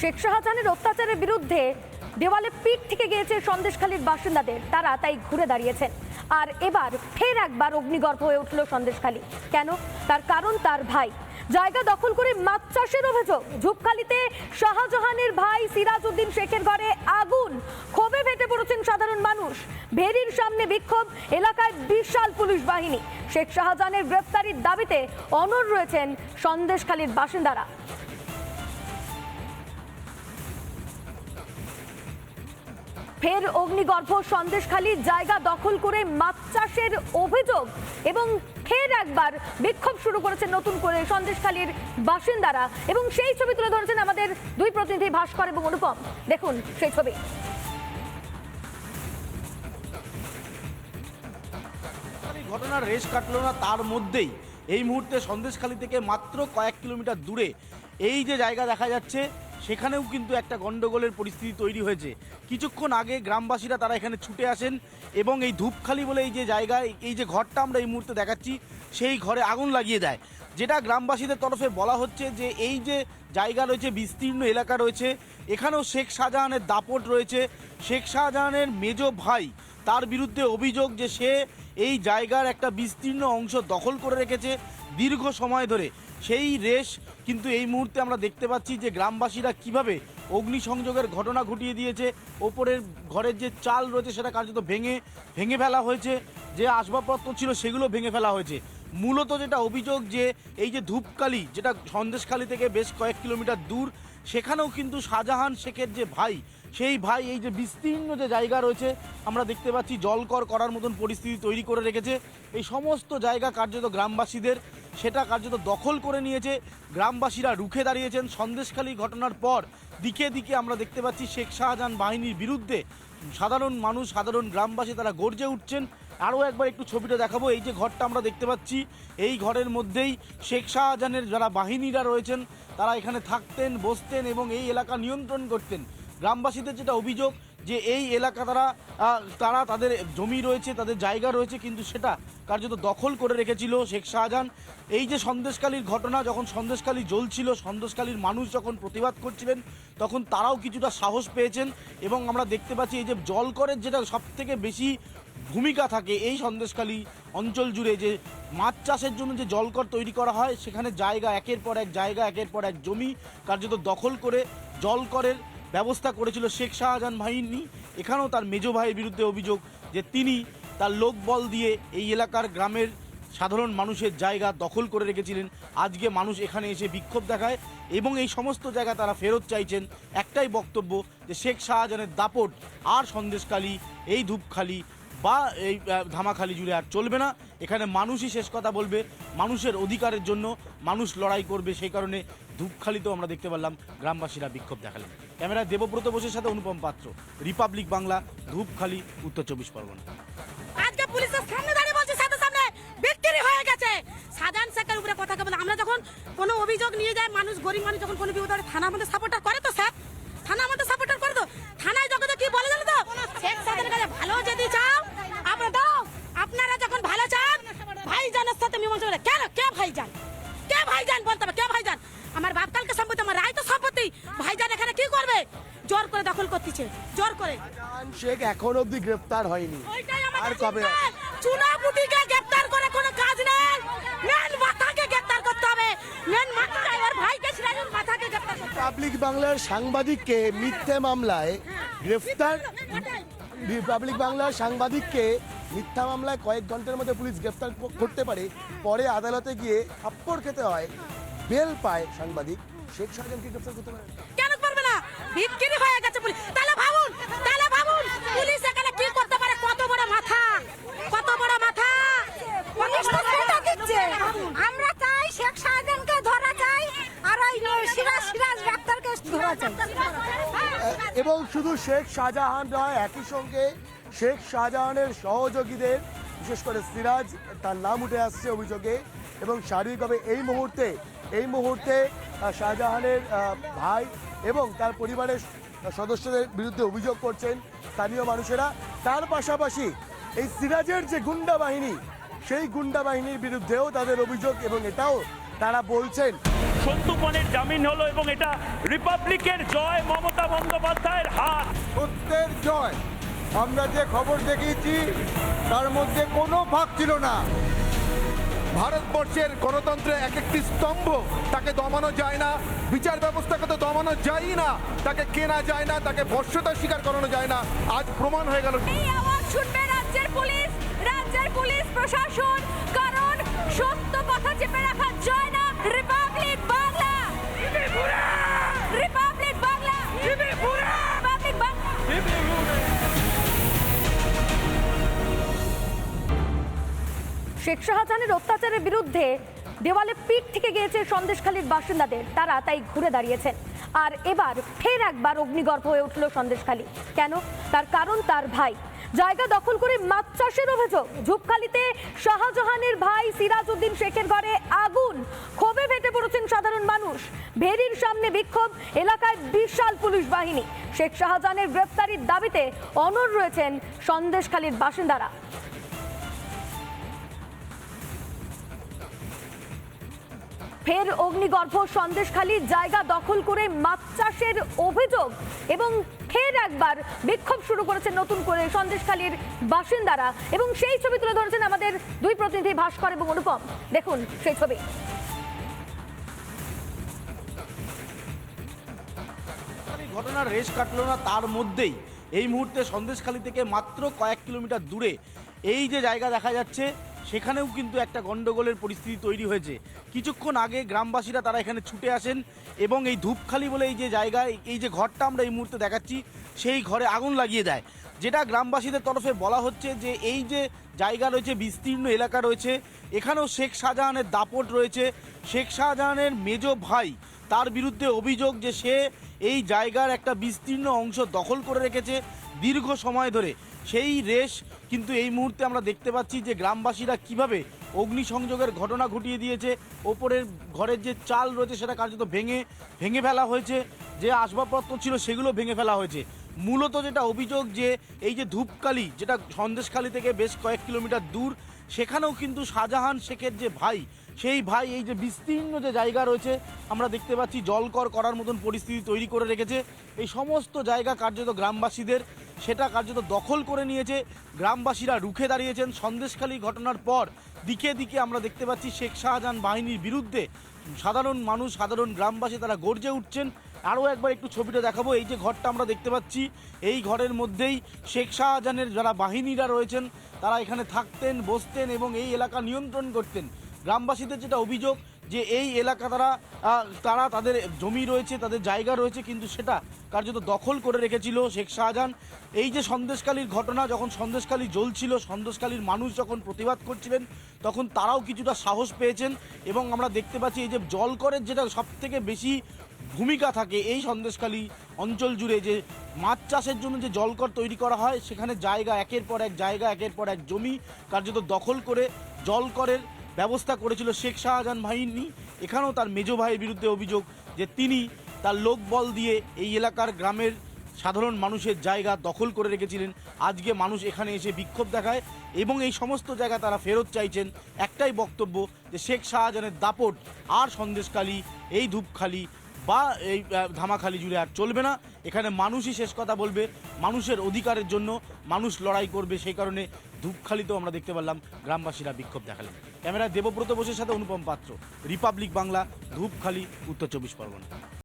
শেখ শাহজাহানের অত্যাচারের বিরুদ্ধে দেওয়ালে পিঠ থেকে গিয়েছে সন্দেশখালীর বাসিন্দাদের। তারা তাই ঘুরে দাঁড়িয়েছেন। আর এবার ফের একবার অগ্নিগর্ভ হয়ে উঠল সন্দেশখালী। কেন? তার কারণ তার ভাই। জায়গা দখল করে মাছ চাষের অভিযোগ। ঝুপখালিতে শাহজাহানের ভাই সিরাজ উদ্দিন শেখের ঘরে আগুন। ক্ষোভে ফেটে পড়েছেন সাধারণ মানুষ। ভেরির সামনে বিক্ষোভ। এলাকায় বিশাল পুলিশ বাহিনী। শেখ শাহজাহানের গ্রেফতারির দাবিতে অনর রয়েছেন সন্দেশখালীর বাসিন্দারা। ফের অগ্নিগর্ভ সন্দেশখালী জায়গা দখল করে মাছ চাষের অভিযোগ এবং ফের একবার বিক্ষোভ শুরু করেছে নতুন করে সন্দেশখালীর বাসিন্দারা। এবং সেই ছবি তুলে ধরেছেন আমাদের দুই প্রতিনিধি ভাস্কর এবং অনুপম। দেখুন সেই ছবি। ঘটনার রেশ কাটলো না তার মধ্যেই। এই মুহূর্তে সন্দেশখালী থেকে মাত্র কয়েক কিলোমিটার দূরে এই যে জায়গা দেখা যাচ্ছে সেখানেও কিন্তু একটা গণ্ডগোলের পরিস্থিতি তৈরি হয়েছে। কিছুক্ষণ আগে গ্রামবাসীরা তারা এখানে ছুটে আসেন এবং এই ধূপখালি বলে এই যে জায়গায় এই যে ঘরটা আমরা এই মুহূর্তে দেখাচ্ছি, সেই ঘরে আগুন লাগিয়ে দেয়। যেটা গ্রামবাসীদের তরফে বলা হচ্ছে যে এই যে জায়গা রয়েছে, বিস্তীর্ণ এলাকা রয়েছে, এখানেও শেখ শাহজাহানের দাপট রয়েছে। শেখ শাহজাহানের মেজ ভাই, তার বিরুদ্ধে অভিযোগ যে সে এই জায়গার একটা বিস্তীর্ণ অংশ দখল করে রেখেছে। দীর্ঘ সময় ধরে। সেই রেশ কিন্তু এই মুহূর্তে আমরা দেখতে পাচ্ছি যে গ্রামবাসীরা কীভাবে অগ্নিসংযোগের ঘটনা ঘটিয়ে দিয়েছে। ওপরের ঘরের যে চাল রয়েছে সেটা কার্যত ভেঙে ভেঙে ফেলা হয়েছে। যে আসবাবপত্র ছিল সেগুলো ভেঙে ফেলা হয়েছে। মূলত যেটা অভিযোগ যে এই যে ধূপকালি, যেটা সন্দেশখালি থেকে বেশ কয়েক কিলোমিটার দূর, সেখানেও কিন্তু শাহজাহান শেখের যে ভাই, সেই ভাই এই যে বিস্তীর্ণ যে জায়গা রয়েছে, আমরা দেখতে পাচ্ছি জলকর করার মতন পরিস্থিতি তৈরি করে রেখেছে। এই সমস্ত জায়গা কার্যত গ্রামবাসীদের, সেটা কার্যত দখল করে নিয়েছে। গ্রামবাসীরা রুখে দাঁড়িয়েছেন। সন্দেশখালী ঘটনার পর দিকে দিকে আমরা দেখতে পাচ্ছি শেখ শাহজাহান বাহিনীর বিরুদ্ধে সাধারণ মানুষ, সাধারণ গ্রামবাসী তারা গর্জে উঠছেন। আরও একবার একটু ছবিটা দেখাবো। এই যে ঘরটা আমরা দেখতে পাচ্ছি, এই ঘরের মধ্যেই শেখ শাহজাহানের যারা বাহিনীরা রয়েছেন, তারা এখানে থাকতেন, বসতেন এবং এই এলাকা নিয়ন্ত্রণ করতেন। গ্রামবাসীদের যেটা অভিযোগ যে এই এলাকা তারা তারা তাদের জমি রয়েছে, তাদের জায়গা রয়েছে, কিন্তু সেটা কার্যত দখল করে রেখেছিল শেখ শাহজাহান। এই যে সন্দেশকালীর ঘটনা, যখন সন্দেশকালী জ্বলছিল সন্দেশকালীর মানুষ যখন প্রতিবাদ করছিলেন, তখন তারাও কিছুটা সাহস পেয়েছেন এবং আমরা দেখতে পাচ্ছি এই যে জলকরের যেটা সব থেকে বেশি ভূমিকা থাকে এই সন্দেশখালী অঞ্চল জুড়ে যে মাছ চাষের জন্য যে জলকর তৈরি করা হয়, সেখানে জায়গা একের পর এক, জায়গা একের পর এক জমি কার্যত দখল করে জলকরের ব্যবস্থা করেছিল শেখ শাহজাহান বাহিনী। এখানেও তার মেজ ভাইয়ের বিরুদ্ধে অভিযোগ যে তিনি তার লোকবল দিয়ে এই এলাকার গ্রামের সাধারণ মানুষের জায়গা দখল করে রেখেছিলেন। আজকে মানুষ এখানে এসে বিক্ষোভ দেখায় এবং এই সমস্ত জায়গা তারা ফেরত চাইছেন। একটাই বক্তব্য যে শেখ শাহজাহানের দাপট আর সন্দেশখালী, এই ধূপখালি বা এই ধামাখালি জুড়ে আর চলবে না। এখানে মানুষই শেষ কথা বলবে, মানুষের অধিকারের জন্য মানুষ লড়াই করবে, সেই কারণে ধূপখালিতেও আমরা দেখতে পারলাম, গ্রামবাসীরা বিক্ষোভ দেখালেন। ক্যামেরায় দেবব্রত বসের সাথে অনুপম পাত্র, রিপাবলিক বাংলা, ধূপখালি, উত্তর চব্বিশ পরগনা। আজকে পুলিশের সামনে দাঁড়িয়ে হয়ে গেছে। সাজান শেখের উপরে কথা বলে, আমরা যখন কোনো অভিযোগ নিয়ে যাই, মানুষ, গরিব মানুষ যখন কোনো বিপদ থানার মধ্যে জোর করে দখল করতেছে জোর করে। শেখ এখন অবধি গ্রেফতার হয়নি। আর কবে। চুনাপুটিকে গ্রেফতার করে কোনো কাজ নেই। মেন মাথাকে গ্রেফতার করতে হবে। মেন মাথা ওর ভাইকে সিরাজুল মাথাকে গ্রেফতার করতে হবে। রিপাবলিক বাংলার সাংবাদিককে মিথ্যে মামলায় গ্রেফতার রিপাবলিক বাংলার সাংবাদিককে মিথ্যা মামলায় কয়েক ঘণ্টার মধ্যে পুলিশ গ্রেফতার করতে পারে। পরে আদালতে গিয়ে থাপ্পড় খেতে হয়। বেল পায় সাংবাদিক। শেখ শাহজাহানকে গ্রেফতার করতে পারে। হয়ে গেছে পুলিশ। তাহলে ভাবুন তাহলে ভাবুন পুলিশ এখানে কি করতে পারে? কত বড় মাথা? কত বড় মাথা? আমরা চাই শেখ শাহজাহানকে ধরা চাই আর ওই সিরাজ সিরাজ ডাক্তারকে ধরা চাই এবং শুধু শেখ শাহজাহান নয় একই সঙ্গে শেখ শাহজাহানের সহযোগীদের বিশেষ করে সিরাজ তার নাম উঠে আসছে অভিযোগে। এবং শারীরিকভাবে এই মুহূর্তে এই মুহূর্তে শাহজাহানের ভাই এবং তার পরিবারের সদস্যদের বিরুদ্ধে অভিযোগ করছেন স্থানীয় মানুষেরা। তার পাশাপাশি এই সিরাজের যে গুন্ডা বাহিনী সেই গুন্ডা বাহিনীর বিরুদ্ধেও তাদের অভিযোগ এবং এটাও তারা বলছেন। সন্তুপনের জামিন হলো এবং এটা রিপাবলিকের জয় মমতা বন্দ্যোপাধ্যায়ের হাত। সত্যের জয়। আমরা যে খবর দেখিয়েছি তার মধ্যে কোনো ভাগ ছিল না। ভারতবর্ষের গণতন্ত্রের এক একটি স্তম্ভ, তাকে দমানো যায় না, বিচার ব্যবস্থাকে তো দমানো যায়ই না, তাকে কেনা যায় না, তাকে বর্ষতা স্বীকার করানো যায় না। আজ প্রমাণ হয়ে গেল। শুনবে রাজ্যের পুলিশ রাজ্যের পুলিশ প্রশাসন, কারণ সত্য কথা চেপে রাখা যায় না। শেখ শাহজাহানের অত্যাচারের বিরুদ্ধে দেওয়ালে পিঠ থেকে গিয়েছে সন্দেশখালীর বাসিন্দাদের। তারা তাই ঘুরে দাঁড়িয়েছেন। আর এবার ফের একবার অগ্নিগর্ভ হয়ে উঠল সন্দেশখালী। কেন? তার কারণ তার ভাই। জায়গা দখল করে মাছ চাষের অভিযোগ। ঝুপখালিতে শাহজাহানের ভাই সিরাজ উদ্দিন শেখের ঘরে আগুন। ক্ষোভে ফেটে পড়েছেন সাধারণ মানুষ। ভেরির সামনে বিক্ষোভ। এলাকায় বিশাল পুলিশ বাহিনী। শেখ শাহজাহানের গ্রেপ্তারির দাবিতে অনড় রয়েছেন সন্দেশখালীর বাসিন্দারা। ফের অগ্নিগর্ভ সন্দেশখালীর জায়গা দখল করে মাছ চাষের অভিযোগ এবং ফের একবার বিক্ষোভ শুরু করেছে নতুন করে সন্দেশখালীর বাসিন্দারা। এবং সেই ছবি তুলে ধরেছেন আমাদের দুই প্রতিনিধি ভাস্কর এবং অনুপম। দেখুন সেই ছবি। ঘটনার রেশ কাটলো না তার মধ্যেই। এই মুহূর্তে সন্দেশখালী থেকে মাত্র কয়েক কিলোমিটার দূরে। এই যে জায়গা দেখা যাচ্ছে সেখানেও কিন্তু একটা গণ্ডগোলের পরিস্থিতি তৈরি হয়েছে। কিছুক্ষণ আগে গ্রামবাসীরা তারা এখানে ছুটে আসেন এবং এই ধূপখালি বলে এই যে জায়গায় এই যে ঘরটা আমরা এই মুহূর্তে দেখাচ্ছি, সেই ঘরে আগুন লাগিয়ে দেয়। যেটা গ্রামবাসীদের তরফে বলা হচ্ছে যে এই যে জায়গা রয়েছে, বিস্তীর্ণ এলাকা রয়েছে, এখানেও শেখ শাহজাহানের দাপট রয়েছে। শেখ শাহজাহানের মেজ ভাই, তার বিরুদ্ধে অভিযোগ যে সে এই জায়গার একটা বিস্তীর্ণ অংশ দখল করে রেখেছে দীর্ঘ সময় ধরে। সেই রেশ কিন্তু এই মুহূর্তে আমরা দেখতে পাচ্ছি যে গ্রামবাসীরা কীভাবে অগ্নিসংযোগের ঘটনা ঘটিয়ে দিয়েছে। ওপরের ঘরের যে চাল রয়েছে সেটা কার্যত ভেঙে ভেঙে ফেলা হয়েছে। যে আসবাবপত্র ছিল সেগুলো ভেঙে ফেলা হয়েছে। মূলত যেটা অভিযোগ যে এই যে ধূপকালি, যেটা সন্দেশখালি থেকে বেশ কয়েক কিলোমিটার দূর, সেখানেও কিন্তু শাহজাহান শেখের যে ভাই, সেই ভাই এই যে বিস্তীর্ণ যে জায়গা রয়েছে, আমরা দেখতে পাচ্ছি জলকর করার মতন পরিস্থিতি তৈরি করে রেখেছে। এই সমস্ত জায়গা কার্যত গ্রামবাসীদের সেটা কার্যত দখল করে নিয়েছে। গ্রামবাসীরা রুখে দাঁড়িয়েছেন। সন্দেশখালী ঘটনার পর দিকে দিকে আমরা দেখতে পাচ্ছি শেখ শাহজাহান বাহিনীর বিরুদ্ধে সাধারণ মানুষ, সাধারণ গ্রামবাসী তারা গর্জে উঠছেন। আরও একবার একটু ছবিটা দেখাবো। এই যে ঘরটা আমরা দেখতে পাচ্ছি, এই ঘরের মধ্যেই শেখ শাহজাহানের যারা বাহিনীরা রয়েছেন, তারা এখানে থাকতেন, বসতেন এবং এই এলাকা নিয়ন্ত্রণ করতেন। গ্রামবাসীদের যেটা অভিযোগ যে এই এলাকা তারা তারা তাদের জমি রয়েছে, তাদের জায়গা রয়েছে, কিন্তু সেটা কার্যত দখল করে রেখেছিল শেখ শাহজাহান। এই যে সন্দেশকালীর ঘটনা, যখন সন্দেশকালী জ্বলছিল, সন্দেশকালীর মানুষ যখন প্রতিবাদ করছিলেন, তখন তারাও কিছুটা সাহস পেয়েছেন এবং আমরা দেখতে পাচ্ছি এই যে জলকরের যেটা সব থেকে বেশি ভূমিকা থাকে এই সন্দেশখালী অঞ্চল জুড়ে, যে মাছ চাষের জন্য যে জলকর তৈরি করা হয়, সেখানে জায়গা একের পর এক, জায়গা একের পর এক জমি কার্যত দখল করে জলকরের ব্যবস্থা করেছিল শেখ শাহজাহান বাহিনী। এখানেও তার মেজ ভাইয়ের বিরুদ্ধে অভিযোগ যে তিনি তার লোকবল দিয়ে এই এলাকার গ্রামের সাধারণ মানুষের জায়গা দখল করে রেখেছিলেন। আজকে মানুষ এখানে এসে বিক্ষোভ দেখায় এবং এই সমস্ত জায়গা তারা ফেরত চাইছেন। একটাই বক্তব্য যে শেখ শাহজাহানের দাপট আর সন্দেশখালী, এই ধূপখালি বা এই ধামাখালি জুড়ে আর চলবে না। এখানে মানুষই শেষ কথা বলবে, মানুষের অধিকারের জন্য মানুষ লড়াই করবে। সেই কারণে ধূপখালিতেও আমরা দেখতে পারলাম গ্রামবাসীরা বিক্ষোভ দেখালেন। ক্যামেরা দেবব্রত বোসের সাথে অনুপম পাত্র, রিপাবলিক বাংলা, ধূপখালি, উত্তর চব্বিশ পরগনা।